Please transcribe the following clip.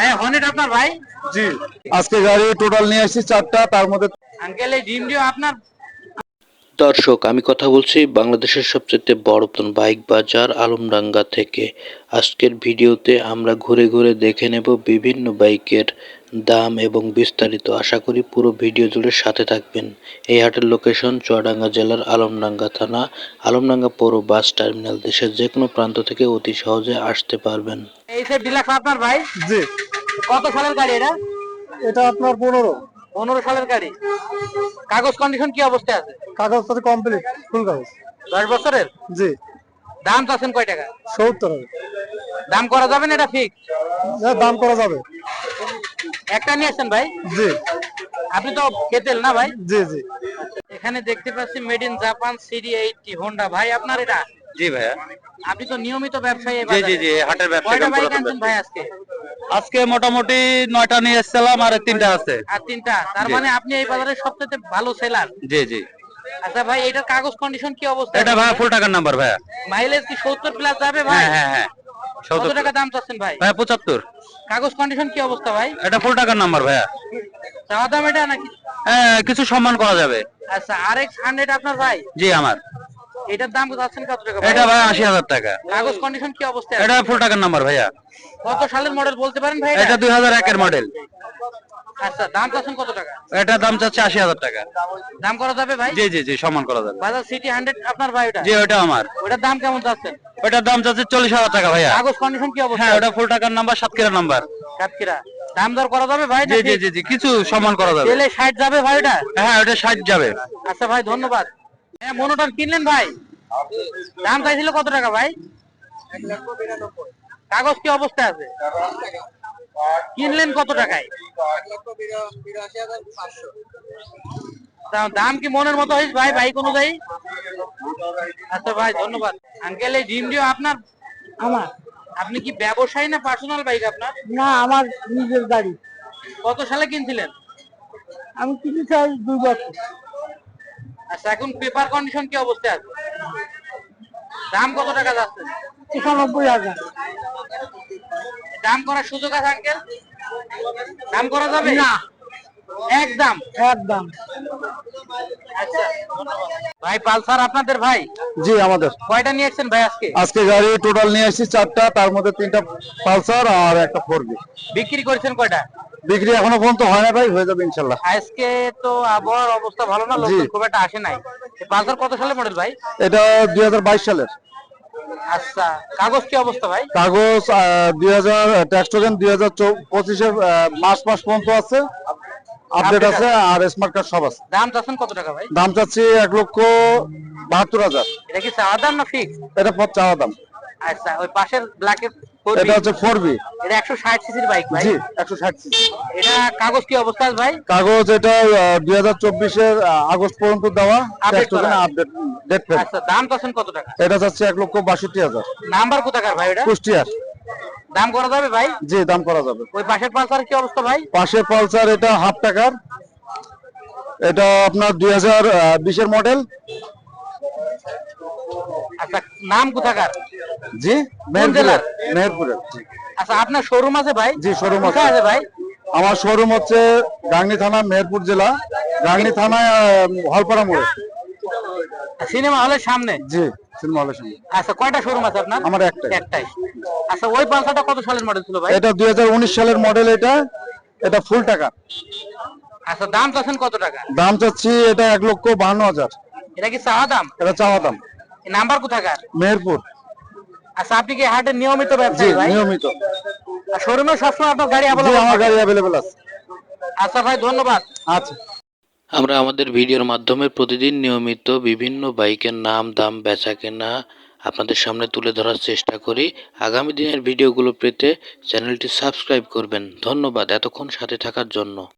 হ্যাঁ হর্নেট আপনার ভাই? জি। আজকে গাড়ি টোটাল নিয়ে আসছি চারটা তার মধ্যে আঙ্কেল এই ড্রিম ডিও আপনার? দর্শক আমি কথা বলছি বাংলাদেশের সবচেয়ে বড়তম বাইক বাজার আলমডাঙ্গা থেকে। আজকের ভিডিওতে আমরা ঘুরে ঘুরে দেখে নেব বিভিন্ন বাইকের দাম এবং বিস্তারিত। আশা করি পুরো ভিডিও জুড়ে সাথে থাকবেন। এই হাটের লোকেশন চুয়াডাঙ্গা জেলার আলমডাঙ্গা থানা। আলমডাঙ্গা পৌর বাস টার্মিনাল দেশের যে কোনো প্রান্ত থেকে অতি সহজে আসতে পারবেন। এই আপনার ভাই? জি। কত সালের গাড়ি এটা? এটা আপনার পনেরো। পনেরো সালের গাড়ি। কাগজ কন্ডিশন কি অবস্থায় আছে? কাগজ সাথে কমপ্লিট ফুল কাগজ। দশ বছরের? জি। দাম চাচ্ছেন কয় টাকা? সত্তর। দাম করা যাবে না এটা ফিক্স দাম করা যাবে। একটা নিয়ে আসছেন ভাই? জি। আপনি তো খেতেল না ভাই? জি জি। এখানে দেখতে পাচ্ছি made in Japan CD eighty Honda ভাই আপনার এটা? জি ভাইয়া। আপনি তো নিয়মিত ব্যবসায়ী জি জি। জি হাটের ব্যবসা কয়টা কাম বাইক পুরাতন আনছেন ব্যবসা। ভাই আজকে? আজকে মোটামুটি নয়টা নিয়ে এসেছিলাম আর তিনটা আছে। আর তিনটা? তার মানে আপনি এই বাজারের সবচেয়ে ভালো সেলার জি জি। আচ্ছা ভাই এটার কাগজ কন্ডিশন কি অবস্থা? এটা ভাইয়া ফুল টাকার নাম্বার ভাইয়া। মাইলেজ কি সত্তর প্লাস যাবে ভাই? হ্যাঁ হ্যাঁ হ্যাঁ। কত টাকা দাম চাচ্ছেন ভাই? ভাইয়া পঁচাত্তর। কাগজ কন্ডিশন কি অবস্থা ভাই? এটা ফুল টাকার নাম্বার ভাইয়া। চাওয়া দাম এটা নাকি? হ্যাঁ কিছু সম্মান করা যাবে। আচ্ছা আর এক্স হান্ড্রেড আপনার ভাই? জি আমার। এটার দাম কত টাকা? এটা ভাই আশি হাজার টাকা। কাগজ কন্ডিশন কি অবস্থা এটা ফুল টাকার নাম্বার ভাইয়া। কত সালের মডেল বলতে পারেন ভাই এটা? দুই হাজার একের মডেল আচ্ছা দাম চাচ্ছেন কত টাকা? এটা দাম চাচ্ছে আশি হাজার টাকা। দাম করা যাবে ভাই? জি জি জি সম্মান করা যাবে। বাজার সিটি হান্ড্রেড আপনার ভাই ওটা? জি ওটা আমার। ওটার দাম কেমন চাচ্ছেন? ওটার দাম চাচ্ছে চল্লিশ হাজার টাকা ভাইয়া। কাগজ কন্ডিশন কি অবস্থা হ্যাঁ ওটা ফুল টাকার নাম্বার সাতক্ষীরা নাম্বার সাতক্ষীরা। দাম দর করা যাবে ভাই জি জি জি কিছু সম্মান করা যাবে। তেলে ষাট যাবে ভাই ওটা? হ্যাঁ ওটা ষাট যাবে। আচ্ছা ভাই ধন্যবাদ। হ্যাঁ মনোটন কিনলেন ভাই? দাম চাইছিল কত টাকা ভাই? কাগজ কি অবস্থা আছে? কিনলেন কত টাকায়? দাম- কি মনের মতো হয়েছে ভাই বাইক অনুযায়ী? আচ্ছা ভাই ধন্যবাদ। আঙ্কেল এই ডিও আপনার? আমার। আপনি কি ব্যবসায়ী না পার্সোনাল বাইক আপনার? না আমার নিজের গাড়ি। কত সালে কিনছিলেন? আমি কিনে চাই দুই বছর। আচ্ছা এখন পেপার কন্ডিশন কি অবস্থায় আছে? দাম কত টাকা যাচ্ছে? একানব্বই হাজার। দাম করার সুযোগ আছে আঙ্কেল দাম করা যাবে? না। একদম একদম আচ্ছা ভাই পালসার আপনাদের ভাই? জি আমাদের। কয়টা নিয়ে আসছেন ভাই আজকে? আজকে গাড়ি টোটাল নিয়ে আসছি চারটা তার মধ্যে তিনটা পালসার আর একটা ফোরবি বিক্রি করেছেন কয়টা? বিক্রি এখনও পর্যন্ত হয় না ভাই হয়ে যাবে ইনশাল্লাহ। আজকে তো আবহাওয়ার অবস্থা ভালো না লোক খুব একটা আসে নাই। পালসার কত সালে মডেল ভাই? এটা দুই সালের। আচ্ছা কাগজ কি অবস্থা ভাই? কাগজ দুই হাজার ট্যাক্স টোকেন দুই হাজার পঁচিশের মাস মাস পর্যন্ত আছে। আপডেট আছে আর স্মার্ট কার্ড সব আছে। দাম চাচ্ছেন কত টাকা ভাই? দাম চাচ্ছি এক লক্ষ বাহাত্তর হাজার। এটা কি চাওয়া দাম না ফিক্স এটা চাওয়া দাম। আচ্ছা ওই পাশের ব্ল্যাকের এটা হচ্ছে ফোর বি। এটা একশো ষাট সিসির বাইক ভাই। জি একশো ষাট এটা কাগজ কি অবস্থা ভাই? কাগজ এটা দুই হাজার চব্বিশের আগস্ট পর্যন্ত দেওয়া। আপডেট ডেট আচ্ছা দাম চাচ্ছেন কত টাকা? এটা চাচ্ছি এক লক্ষ বাষট্টি হাজার। নাম্বার কোথাকার ভাই ওটা কুষ্টিয়ার। দাম করা যাবে ভাই? জি দাম করা যাবে। ওই পাশের পালসার কি অবস্থা ভাই? পাশে পালসার এটা হাফ টাকার। এটা আপনার দুই হাজার বিশের মডেল নাম কোথাকার? জি মেহেরপুরের মেহেরপুরের। আচ্ছা আপনার শোরুম আছে ভাই? জি, showroom আছে। ভাই? আমার শোরুম হচ্ছে গাংনি থানা মেহেরপুর জেলা। গাংনি থানায় হলপাড়া মোড়ে। সিনেমা হলের সামনে? জি সিনেমা হলের সামনে। আচ্ছা কয়টা শোরুম আছে আপনার? আমার একটাই। একটাই। আচ্ছা ওই পালসারটা কত সালের মডেল ছিল ভাই? এটা দুই হাজার উনিশ সালের মডেল এটা। এটা ফুল টাকা। আচ্ছা দাম চাচ্ছেন কত টাকা? দাম চাচ্ছি এটা এক লক্ষ বাহান্ন হাজার। এটা কি চাওয়া দাম? এটা চাওয়া দাম। নাম্বার কোথাকার? মেহেরপুর। আচ্ছা আপনি কি হাটের নিয়মিত জি ব্যবসায়ী ভাই? নিয়মিত। আর শোরুমে সবসময় আপনার গাড়ি জি available আমার গাড়ি অ্যাভেলেবেল আছে। আচ্ছা ভাই ধন্যবাদ। আচ্ছা। আমরা আমাদের ভিডিওর মাধ্যমে প্রতিদিন নিয়মিত বিভিন্ন বাইকের নাম দাম বেচা কেনা আপনাদের সামনে তুলে ধরার চেষ্টা করি। আগামী দিনের ভিডিওগুলো পেতে চ্যানেলটি সাবস্ক্রাইব করবেন। ধন্যবাদ এতক্ষণ সাথে থাকার জন্য।